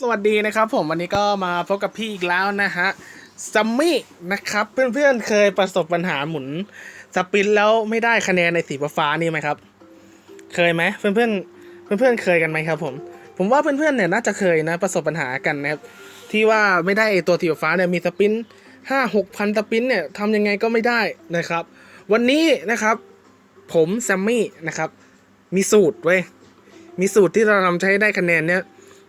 สวัสดีนะครับผมวันนี้ก็มาพบกับพี่อีกแล้วนะฮะซัมมี่นะครับเพื่อนๆเคยประสบปัญหาหมุนสปินแล้วไม่ได้คะแนนในสีฟ้านี่ไหมครับ เคยไหมเพื่อนๆเพื่อนๆเคยกันไหมครับผม ผมว่าเพื่อนๆเนี่ยน่าจะเคยนะประสบปัญหากันนะครับที่ว่าไม่ได้ไอตัวสีฟ้าเนี่ยมีสปินห้าหกพันสปินเนี่ยทำยังไงก็ไม่ได้นะครับ วันนี้นะครับ ผมแซมมี่นะครับมีสูตรเว้ยมีสูตรที่เราทำใช้ได้คะแนนเนี่ย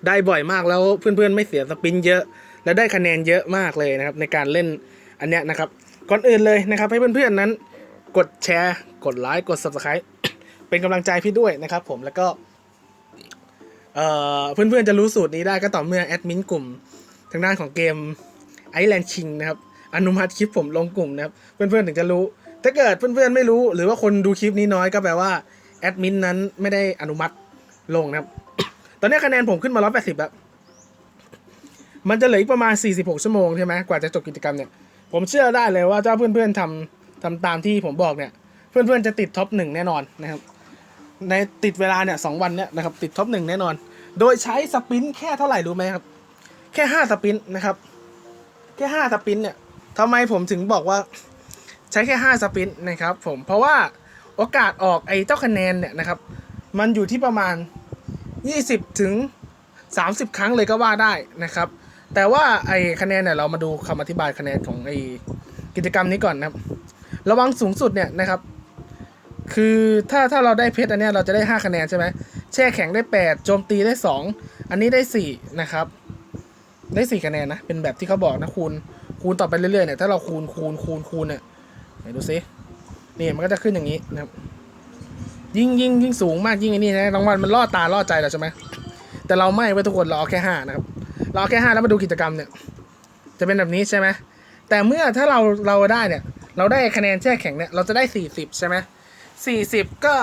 ได้บ่อยมากแล้วเพื่อนๆไม่เสียสปินเยอะ และได้คะแนนเยอะมากเลยนะครับ ในการเล่นอันเนี้ยนะครับ ก่อนอื่นเลยนะครับ ให้เพื่อนๆนั้น กดแชร์ กดไลค์กด subscribe เป็นกำลังใจพี่ด้วยนะครับ ผมแล้วก็เอ่อเพื่อนๆจะรู้สูตรนี้ได้ก็ต่อเมื่อแอดมินกลุ่ม ทางด้านของเกม Island King นะครับอนุมัติคลิปผมลงกลุ่มนะครับ เพื่อนๆถึงจะรู้ ถ้าเกิดเพื่อนๆไม่รู้ หรือว่าคนดูคลิปนี้น้อยก็แปลว่าแอดมินนั้นไม่ได้อนุมัติลงนะครับ ตอนนี้คะแนนผมขึ้นมา180แล้ว มันจะเหลืออีกประมาณ46ชั่วโมงใช่ไหมกว่าจะจบกิจกรรมเนี่ย ผมเชื่อได้เลยว่าถ้าเพื่อนๆทำทำตามที่ผมบอกเนี่ย เพื่อนๆจะติดท็อปหนึ่งแน่นอนนะครับ ในติดเวลาเนี่ยสองวันเนี่ยนะครับติดท็อปหนึ่งแน่นอน โดยใช้สปรินต์แค่เท่าไหร่รู้ไหมครับ แค่ห้าสปรินต์นะครับ แค่ห้าสปรินต์เนี่ยทำไมผมถึงบอกว่าใช้แค่ห้าสปรินต์นะครับผม เพราะว่าโอกาสออกไอ้เจ้าคะแนนเนี่ยนะครับ มันอยู่ที่ประมาณ 20 ถึง 30 ครั้งเลยก็ว่าได้นะครับ แต่ว่าไอ้คะแนนเนี่ยเรามาดูคำอธิบายคะแนนของไอ้กิจกรรมนี้ก่อนนะครับ ระวังสูงสุดเนี่ยนะครับ คือถ้าถ้าเราได้เพชรอันเนี้ยเราจะได้ 5 คะแนนใช่ไหมแช่แข็งได้ 8 โจมตีได้ 2 อันนี้ได้ 4 นะครับ ได้ 4 คะแนนนะ เป็นแบบที่เขาบอกนะคูณคูณต่อไปเรื่อยๆเนี่ยถ้าเราคูณคูณคูณคูณเนี่ยไหนดูซินี่มันก็จะขึ้นอย่างนี้นะครับ ยิ่งยิ่งยิ่งสูงมากยิ่งไอ้นี่นะรางวัลมันล่อตาล่อใจเราใช่ไหมแต่เราไม่ไว้ทุกคนเราเอาแค่ห้านะครับเราเอาแค่ห้าแล้วมาดูกิจกรรมเนี่ย จะเป็นแบบนี้ใช่ไหมแต่เมื่อถ้าเราเราได้เนี่ย เราได้คะแนนแช่แข็งเนี่ยเราจะได้สี่สิบใช่ไหมสี่สิบก็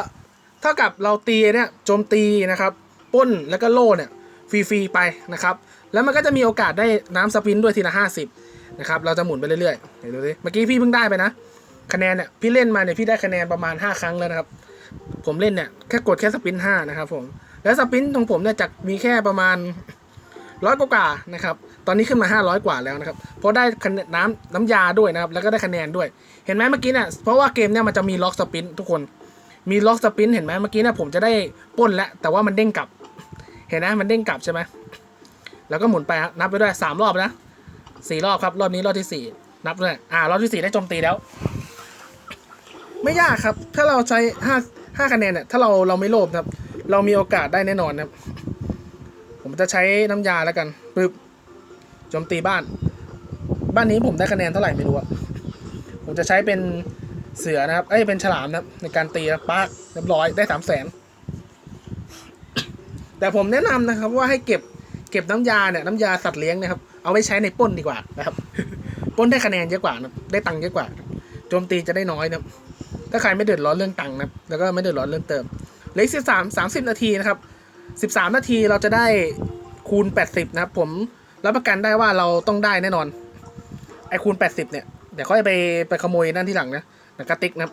เท่ากับเราตีเนี่ยโจมตีนะครับป้นแล้วก็โล่เนี่ยฟรีๆไปนะครับ แล้วมันก็จะมีโอกาสได้น้ำสปินด้วยทีละห้าสิบนะครับเราจะหมุนไปเรื่อยๆเดี๋ยวดูสิเมื่อกี้พี่เพิ่งได้ไปนะคะแนนเนี่ยพี่เล่นมาเนี่ยพี่ได้คะแนนประมาณห้าครั้งแล้วนะครับ ผมเล่นเนี่ยแค่กดแค่สปินห้านะครับผมแล้วสปินของผมเนี่ยจะมีแค่ประมาณร้อยกว่านะครับ ตอนนี้ขึ้นมาห้าร้อยกว่าแล้วนะครับ เพราะได้คะแนนน้ำน้ำยาด้วยนะครับ แล้วก็ได้คะแนนด้วย เห็นไหมเมื่อกี้เนี่ย เพราะว่าเกมเนี่ยมันจะมีล็อกสปินทุกคน มีล็อกสปินเห็นไหมเมื่อกี้เนี่ยผมจะได้ป้นแล้ว แต่ว่ามันเด้งกลับ เห็นไหมมันเด้งกลับใช่ไหม แล้วก็หมุนไปครับนับไปด้วยสามรอบนะสี่รอบครับ รอบนี้รอบที่สี่นับด้วย อ่า รอบที่สี่ได้โจมตีแล้ว ไม่ยากครับ ถ้าเราใช้ห้า ห้าคะแนนเนี่ยถ้าเราเราไม่โลภครับ เรามีโอกาสได้แน่นอนครับ ผมจะใช้น้ำยาแล้วกันปึ๊บโจมตีบ้าน บ้านนี้ผมได้คะแนนเท่าไหร่ไม่รู้อะผมจะใช้เป็นเสือนะครับ เอ้ยเป็นฉลามนะครับ ในการตีนะปาร์กเรียบร้อยได้สามแสนแต่ผมแนะนำนะครับว่าให้เก็บเก็บน้ำยาเนี่ยน้ำยาสัตว์เลี้ยงนะครับ เอาไว้ใช้ในป้นดีกว่านะครับป้นได้คะแนนเยอะกว่านะได้ตังค์เยอะกว่าโจมตีจะได้น้อยนะครับ ถ้าใครไม่เดือดร้อนเรื่องตังค์นะแล้วก็ไม่เดือดร้อนเรื่องเติมเหลือสิบสามสามสิบนาทีนะครับสิบสามนาทีเราจะได้คูณแปดสิบนะครับ ผมรับประกันได้ว่าเราต้องได้แน่นอน ไอ้คูณแปดสิบเนี่ยเดี๋ยวค่อยไปไปขโมยนั่นที่หลังนะหนังกระติกนะครับ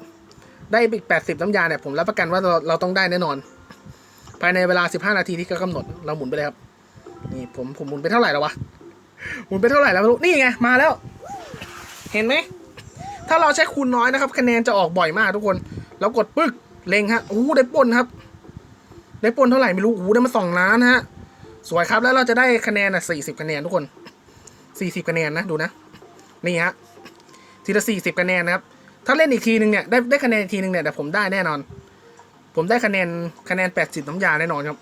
ได้อีกแปดสิบน้ำยาเนี่ยผมรับประกันว่าเราเราต้องได้แน่นอน ภายในเวลาสิบห้านาทีที่เขากำหนดเราหมุนไปเลยครับ นี่ผมผมหมุนไปเท่าไหร่แล้ววะหมุนไปเท่าไหร่แล้วไม่รู้นี่ไงมาแล้ว เห็นไหม ถ้าเราใช้คูณน้อยนะครับ คะแนนจะออกบ่อยมากทุกคน เรากดปึ๊กเล็งฮะโอ้ได้ปนครับ ได้ปนเท่าไหร่ไม่รู้โอ้ได้มาสองล้านฮะ สวยครับแล้วเราจะได้คะแนนอะสี่สิบคะแนนทุกคนสี่สิบคะแนนนะดูนะ นี่ฮะทีละสี่สิบคะแนนนะครับ ถ้าเล่นอีกทีหนึ่งเนี่ยได้ได้คะแนนอีกทีหนึ่งเนี่ยแต่ผมได้แน่นอน ผมได้คะแนนคะแนนแปดสิบน้ำยาแน่นอนครับ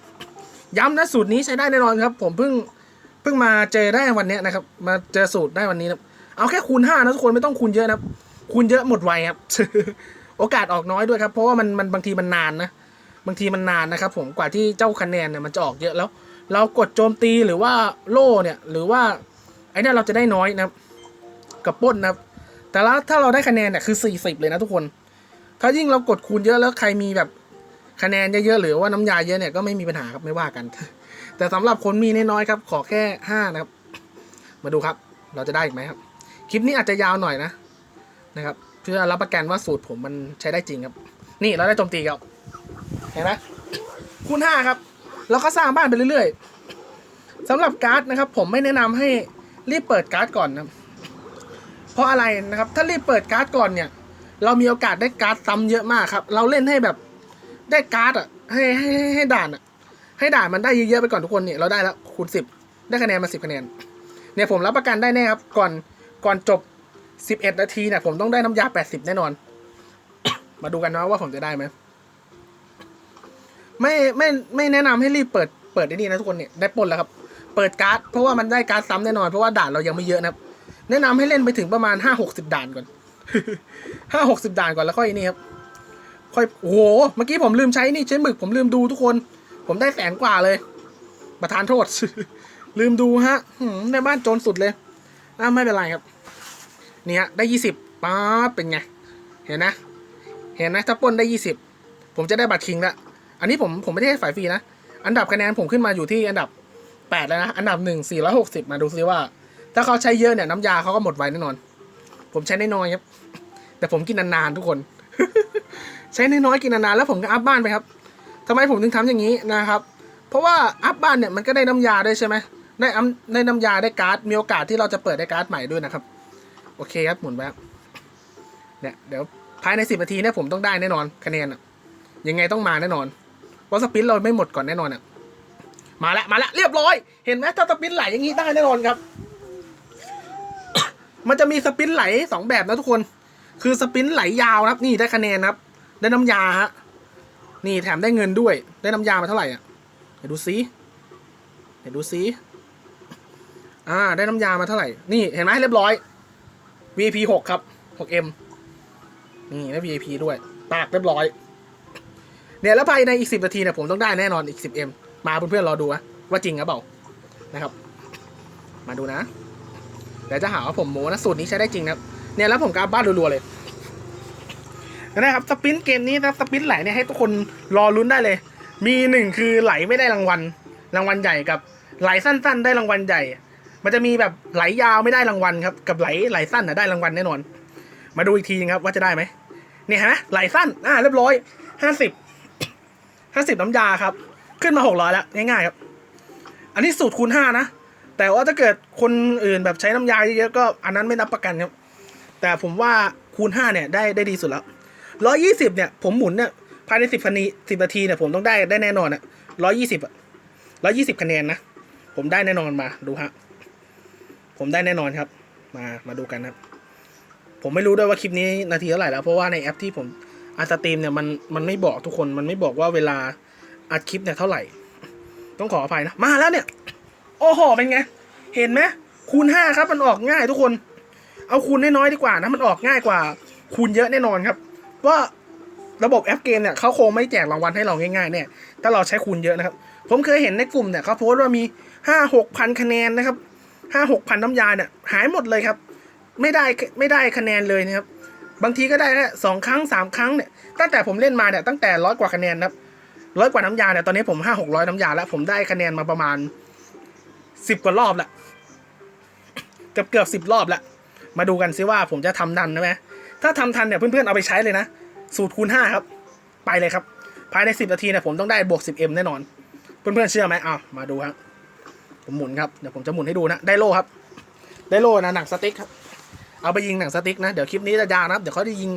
ย้ำนะสูตรนี้ใช้ได้แน่นอนครับ ผมเพิ่งเพิ่งมาเจอได้วันนี้นะครับ มาเจอสูตรได้วันนี้นะเอาแค่คูณห้านะทุกคนไม่ต้องคูณเยอะนะครับ คูณเยอะหมดไวครับ โอกาสออกน้อยด้วยครับ เพราะว่ามันมันบางทีมันนานนะ บางทีมันนานนะครับ ผมกว่าที่เจ้าคะแนนเนี่ยมันจะออกเยอะแล้ว เรากดโจมตีหรือว่าโล่เนี่ย หรือว่าไอ้นี่เราจะได้น้อยนะครับ กับป้นนะครับ แต่ละถ้าเราได้คะแนนเนี่ยคือสี่สิบเลยนะทุกคน ถ้ายิ่งเรากดคูณเยอะแล้วใครมีแบบคะแนนเยอะๆหรือว่าน้ำยาเยอะเนี่ยก็ไม่มีปัญหาครับไม่ว่ากัน แต่สำหรับคนมีน้อยๆครับ ขอแค่ห้านะครับ มาดูครับ เราจะได้อีกไหมครับ คลิปนี้อาจจะยาวหน่อยนะ นะครับเพื่อรับประกันว่าสูตรผมมันใช้ได้จริงครับ นี่เราได้โจมตีครับเห็นไหมคูณห้าครับเราก็สร้างบ้านไปเรื่อยๆสำหรับการ์ดนะครับ ผมไม่แนะนำให้รีบเปิดการ์ดก่อนนะเพราะอะไรนะครับ ถ้ารีบเปิดการ์ดก่อนเนี่ย เรามีโอกาสได้การ์ดซ้ำเยอะมากครับ เราเล่นให้แบบได้การ์ดอะให้ให้ให้ให้ด่านอะ ให้ด่านมันได้เยอะๆไปก่อนทุกคนเนี่ยเราได้แล้วคูณสิบได้คะแนนมาสิบคะแนนเนี่ยผมรับประกันได้แน่ครับ ก่อนก่อนจบ สิบเอ็ดนาทีเนี่ยผมต้องได้น้ำยาแปดสิบแน่นอน มาดูกันนะว่าผมจะได้ไหมไม่ไม่ไม่แนะนำให้รีบเปิดเปิดได้นี่นะทุกคนเนี่ยได้ปนแล้วครับ เปิดการ์ดเพราะว่ามันได้การ์ดซ้ำแน่นอนเพราะว่าด่านเรายังไม่เยอะนะครับ แนะนำให้เล่นไปถึงประมาณห้าหกสิบด่านก่อนห้าหกสิบด่านก่อนแล้วค่อยนี่ครับค่อยโอ้โหเมื่อกี้ผมลืมใช้นี่ใช้หมึกผมลืมดูทุกคน ผมได้แสนกว่าเลย ประธานโทษ ลืมดูฮะในบ้านโจรสุดเลยอะไม่เป็นไรครับ เนี่ยได้ยี่สิบป๊าเป็นไง เห็นนะ เห็นนะถ้าป้นได้ยี่สิบผมจะได้บัตรคิงละอันนี้ผมผมไม่ได้ให้ฝ่ายฟรีนะ อันดับคะแนนผมขึ้นมาอยู่ที่อันดับแปดแล้วนะ อันดับหนึ่งสี่ร้อยหกสิบมาดูซิว่า ถ้าเขาใช้เยอะเนี่ยน้ำยาเขาก็หมดไวแน่นอน ผมใช้น้อยๆครับ แต่ผมกินนานๆทุกคน ใช้น้อยๆกินนานๆแล้วผมก็อัพบ้านไปครับทำไมผมถึงทำอย่างนี้นะครับ เพราะว่าอัพบ้านเนี่ยมันก็ได้น้ำยาด้วยใช่ไหมได้อัพได้น้ำยาได้การ์ดมีโอกาสที่เราจะเปิดได้การ์ดใหม่ด้วยนะครับ โอเคครับ หมุนแบบเนี่ยเดี๋ยวภายในสิบนาทีเนี่ยผมต้องได้แน่นอนคะแนนอะยังไงต้องมาแน่นอนเพราะสปินเราไม่หมดก่อนแน่นอนอะมาแล้วมาแล้วเรียบร้อย เห็นไหมถ้าสปินไหลอย่างนี้ได้แน่นอนครับ มันจะมีสปินไหลสองแบบนะทุกคน คือสปินไหลยาวนะครับ นี่ได้คะแนนครับ ได้น้ำยาฮะนี่แถมได้เงินด้วย ได้น้ำยามาเท่าไหร่อะเดี๋ยวดูซิเดี๋ยวดูซิอ่า ได้น้ำยามาเท่าไหร่ นี่เห็นไหมเรียบร้อย VIP หกครับ 6M นี่ได้ว VIP ด้วย ปากเรียบร้อย เนี่ยแล้วภายในอีกสิบนาทีเนี่ยผมต้องได้แน่นอนอีก 10M มมาเพื่อนๆรอดูนะว่าจริงหรือเปล่านะครับ มาดูนะเดี๋ยวจะหาว่าผมโม้นะสูตรนี้ใช้ได้จริงนะเนี่ยแล้วผมก็อัพบ้านรัวๆเลยนะครับสปินเกมนี้นะสปินไหลเนี่ยให้ทุกคนรอลุ้นได้เลย มีหนึ่งคือไหลไม่ได้รางวัลรางวัลใหญ่กับไหลสั้น ๆ ได้รางวัลใหญ่ มันจะมีแบบไหลยาวไม่ได้รางวัลครับ กับไหลไหลสั้นนะได้รางวัลแน่นอน มาดูอีกทีนึงครับว่าจะได้ไหมเนี่ยฮะไหลสั้นอ่าเรียบร้อยห้าสิบห้าสิบน้ำยาครับ ขึ้นมาหกร้อยแล้วง่ายๆครับ อันนี้สูตรคูณห้านะ แต่ว่าถ้าเกิดคนอื่นแบบใช้น้ำยาเยอะๆก็อันนั้นไม่นับประกันครับ แต่ผมว่าคูณห้าเนี่ยได้ได้ดีสุดแล้วร้อยี่สิบเนี่ยผมหมุนเนี่ยภายในสิบนาทีสิบนาทีเนี่ยผมต้องได้ได้แน่นอนอะร้อยี่สิบอะร้อยี่สิบคะแนนนะ ผมได้แน่นอนมาดูฮะ ผมได้แน่นอนครับ มามาดูกันครับ ผมไม่รู้ด้วยว่าคลิปนี้นาทีเท่าไหร่แล้ว เพราะว่าในแอปที่ผมอัดสตรีมเนี่ยมันมันไม่บอกทุกคนมันไม่บอกว่าเวลาอัดคลิปเนี่ยเท่าไหร่ ต้องขออภัยนะ มาแล้วเนี่ย โอ้โหเป็นไง เห็นไหมคูณห้าครับมันออกง่ายทุกคน เอาคูณน้อยๆดีกว่านะมันออกง่ายกว่า คูณเยอะแน่นอนครับ ว่าระบบแอปเกมเนี่ยเขาคงไม่แจกรางวัลให้เราง่ายๆเนี่ยถ้าเราใช้คูณเยอะนะครับ ผมเคยเห็นในกลุ่มเนี่ยเขาโพสต์ว่ามีห้าหกพันคะแนนนะครับ ห้าหกพันน้ำยาเนี่ยหายหมดเลยครับ ไม่ได้ไม่ได้คะแนนเลยนะครับ บางทีก็ได้แค่สองครั้งสามครั้งเนี่ยตั้งแต่ผมเล่นมาเนี่ยตั้งแต่ร้อยกว่าคะแนนนะครับร้อยกว่าน้ำยาเนี่ยตอนนี้ผมห้าหกร้อยน้ำยาแล้วผมได้คะแนนมาประมาณสิบกว่ารอบละเกือบเกือบสิบรอบละมาดูกันซิว่าผมจะทำทันไหมถ้าทำทันเนี่ยเพื่อนๆเอาไปใช้เลยนะ สูตรคูณห้าครับ ไปเลยครับ ภายในสิบนาทีเนี่ยผมต้องได้บวกสิบเอ็มแน่นอน เพื่อนๆเชื่อไหมอ้าวมาดูครับ ผมหมุนครับ เดี๋ยวผมจะหมุนให้ดูนะ ได้โล่ครับ ได้โล่นะหนังสติ๊กครับ เอาไปยิงหนังสติ๊กนะ เดี๋ยวคลิปนี้จะยาวนะครับ เดี๋ยวเขาจะยิง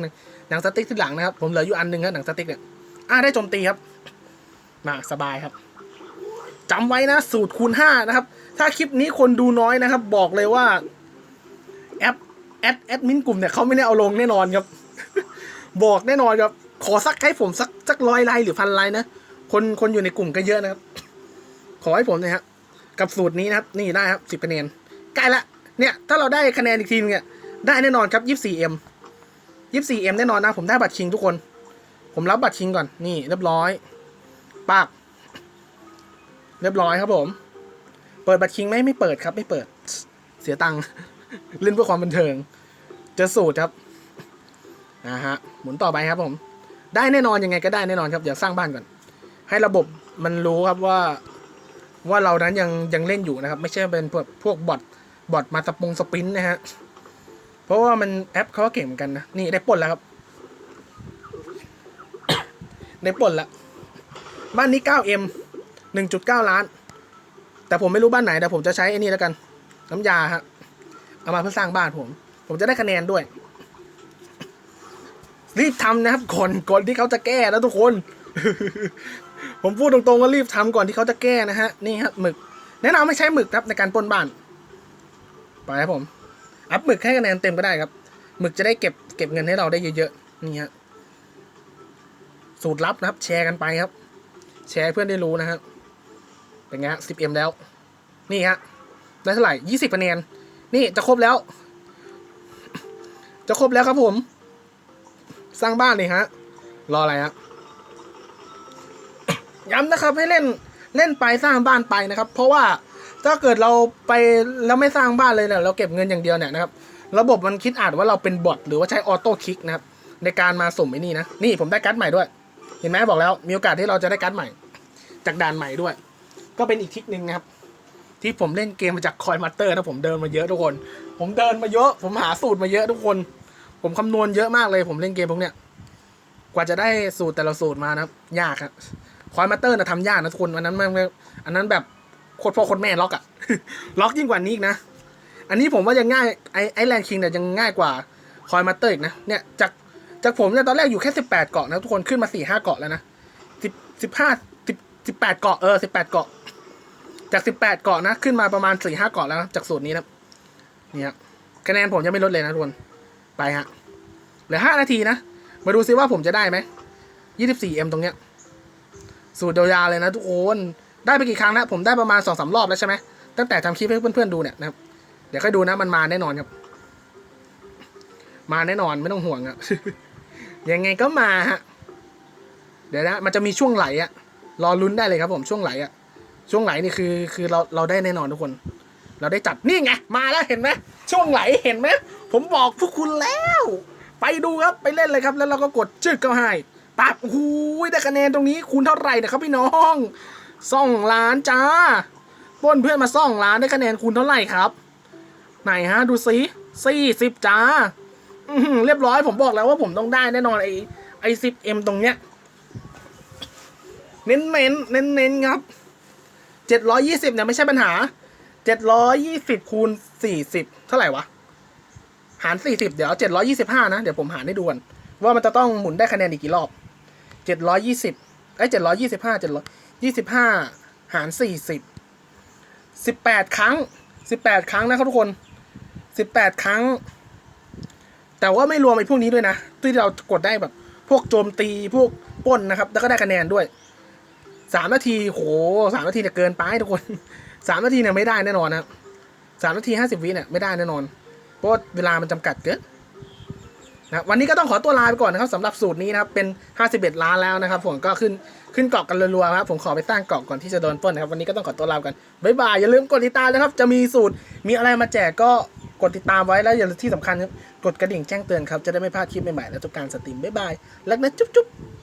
หนังสติ๊กที่หลังนะครับ ผมเหลืออยู่อันหนึงครับหนังสติ๊กเนี่ยอ่าได้โจมตีครับ มาสบายครับจำไว้นะ สูตรคูณห้านะครับ ถ้าคลิปนี้คนดูน้อยนะครับ บอกเลยว่าแอปแอดแอดมินกลุ่มเนี่ยเขาไม่ได้เอาลงแน่นอนครับ บอกแน่นอนครับ ขอสักให้ผมสักสักร้อยไลค์หรือพันไลค์นะ คนคนอยู่ในกลุ่มก็เยอะนะครับ ขอให้ผมนะครับ กับสูตรนี้นะครับ นี่ได้ครับสิบคะแนนใกล้ละเนี่ย ถ้าเราได้คะแนนอีกทีนึงเนี่ยได้แน่นอนครับยี่สิบสี่เอ็มยี่สิบสี่เอ็มแน่นอนนะ ผมได้บัตรคิงทุกคน ผมรับบัตรคิงก่อน นี่เรียบร้อย ปาก เรียบร้อยครับผม เปิดบัตรคิงไหมไม่เปิดครับ ไม่เปิด เสียตังค์ เล่นเพื่อความบันเทิง เจอสูตรครับ นะฮะ หมุนต่อไปครับผม ได้แน่นอนยังไงก็ได้แน่นอนครับ เดี๋ยวสร้างบ้านก่อน ให้ระบบมันรู้ครับว่า ว่าเรานั้นยังยังเล่นอยู่นะครับ ไม่ใช่เป็นพวกพวกบอทบอทมาสปงสปรินต์นะฮะเพราะว่ามันแอปเขาก็เก่งเหมือนกันนะนี่ได้ปล้นแล้วครับได้ปล้นล้วบ้านนี้ 9M 1.9 ล้าน แต่ผมไม่รู้บ้านไหนแต่ผมจะใช้ไอ้นี่แล้วกัน น้ำยาฮะเอามาเพื่อสร้างบ้านผม ผมจะได้คะแนนด้วย รีบทำนะครับก่อนก่อนที่เขาจะแก้นะทุกคน ผมพูดตรงๆว่ารีบทำก่อนที่เขาจะแก้นะฮะ นี่ฮะหมึก แนะนำไม่ใช้หมึกครับในการปนบ้าน ไปครับผม อัพหมึกให้คะแนนเต็มก็ได้ครับ หมึกจะได้เก็บเก็บเงินให้เราได้เยอะๆ นี่ฮะ สูตรลับนะครับ แชร์กันไปครับ แชร์เพื่อนได้รู้นะฮะ เป็นไงฮะ 10m แล้ว นี่ฮะ ได้เท่าไหร่20คะแนน นี่จะครบแล้ว จะครบแล้วครับผม สร้างบ้านเลยฮะ รออะไรฮะ ย้ำนะครับให้เล่นเล่นไปสร้างบ้านไปนะครับ เพราะว่าถ้าเกิดเราไปแล้วไม่สร้างบ้านเลยเนี่ยเราเก็บเงินอย่างเดียวเนี่ยนะครับระบบมันคิดอ่านว่าเราเป็นบอทหรือว่าใช้ออโต้คลิกนะครับในการมาสุ่มไอ้นี่นะนี่ผมได้การ์ดใหม่ด้วย เห็นไหมบอกแล้วมีโอกาสที่เราจะได้การ์ดใหม่ จากด่านใหม่ด้วย ก็เป็นอีกทริคหนึ่งนะครับ ที่ผมเล่นเกมมาจากคอยมาเตอร์นะผมเดินมาเยอะทุกคน ผมเดินมาเยอะ ผมหาสูตรมาเยอะทุกคน ผมคำนวณเยอะมากเลย ผมเล่นเกมพวกเนี้ยกว่าจะได้สูตรแต่ละสูตรมานะครับ ยากครับ คอยมาเตอร์นะทำยากนะทุกคนอันนั้นมันอันนั้นแบบโคตรพ่อโคตรแม่ล็อกอะล็อกยิ่งกว่านี้อีกนะ อันนี้ผมว่ายังง่ายไอไอแลนด์คิงเนี่ยยังง่ายกว่าคอยมาเตอร์อีกนะเนี่ยจากจากผมเนี่ยตอนแรกอยู่แค่สิบแปดเกาะนะทุกคนขึ้นมาสี่ห้าเกาะแล้วนะสิบสิบห้าสิบสิบแปดเกาะเออสิบแปดเกาะ จากสิบแปดเกาะนะ ขึ้นมาประมาณสี่ห้าเกาะแล้วนะจากสูตรนี้นะเนี่ฮะคะแนนผมจะไม่ลดเลยนะทุกคนไปฮะเหลือห้านาทีนะ มาดูซิว่าผมจะได้ไหมยี่สิบสี่เอ็มตรงเนี้ย สูตรยาวๆเลยนะทุกคนได้ไปกี่ครั้งแล้วผมได้ประมาณสองสามรอบแล้วใช่ไหมตั้งแต่ทำคลิปให้เพื่อนๆดูเนี่ยนะครับเดี๋ยวค่อยดูนะมันมาแน่นอนครับ มาแน่นอนไม่ต้องห่วงอะยังไงก็มาฮะเดี๋ยวนะมันจะมีช่วงไหลอะรอลุ้นได้เลยครับผมช่วงไหลอะช่วงไหลนี่คือคือเราเราได้แน่นอนทุกคน เราได้จัดนี่ไงมาแล้วเห็นไหมช่วงไหลเห็นไหมผมบอกพวกคุณแล้ว ไปดูครับไปเล่นเลยครับ แล้วเราก็กดจึกเข้าให้ ปับหูยได้คะแนนตรงนี้คูณเท่าไหร่นะครับพี่น้องสองล้านจ้าป้นเพื่อนมาสองล้านได้คะแนนคูณเท่าไหร่ครับ ไหนฮะดูสิสี่สิบจ้าเรียบร้อยผมบอกแล้วว่าผมต้องได้แน่นอนไอไอสิบเอ็มตรงเนี้ย เน้นเน้นเน้นเน้นครับเจ็ดร้อยยี่สิบเนี่ยไม่ใช่ปัญหาเจ็ดร้อยยี่สิบคูณสี่สิบเท่าไหร่วะ หารสี่สิบเดี๋ยวเจ็ดร้อยี่สิบห้านะ เดี๋ยวผมหารให้ดูกันว่ามันจะต้องหมุนได้คะแนนอีกกี่รอบ เจ็ดร้อยยี่สิบไอ้เจ็ดร้อยยี่สิบห้าเจ็ดร้อยยี่สิบห้าหารสี่สิบสิบแปดครั้งสิบแปดครั้งนะครับทุกคนสิบแปดครั้ง แต่ว่าไม่รวมไอ้พวกนี้ด้วยนะ ที่เรากดได้แบบ พวกโจมตีพวกป้นนะครับ แล้วก็ได้คะแนนด้วยสามนาทีโหสามนาทีเนี่ยเกินไปทุกคนสามนาทีเนี่ยไม่ได้แน่นอนนะสามนาทีห้าสิบวิเนี่ยไม่ได้แน่นอน เพราะเวลามันจำกัดเกิน นะวันนี้ก็ต้องขอตัวลาไปก่อนนะครับสำหรับสูตรนี้นะครับเป็น 51 ล้านแล้วนะครับ ผมก็ขึ้นขึ้นเกาะกันรัวๆครับผมขอไปสร้างเกาะก่อนที่จะโดนปล้นนะครับวันนี้ก็ต้องขอตัวลาไปกันบ๊ายบายอย่าลืมกดติดตามนะครับ จะมีสูตรมีอะไรมาแจกก็กดติดตามไว้แล้วอย่าลืมที่สำคัญครับกดกระดิ่งแจ้งเตือนครับจะได้ไม่พลาดคลิปใหม่ๆและทุกการสตรีมบ๊ายบายรักนะจุ๊บๆ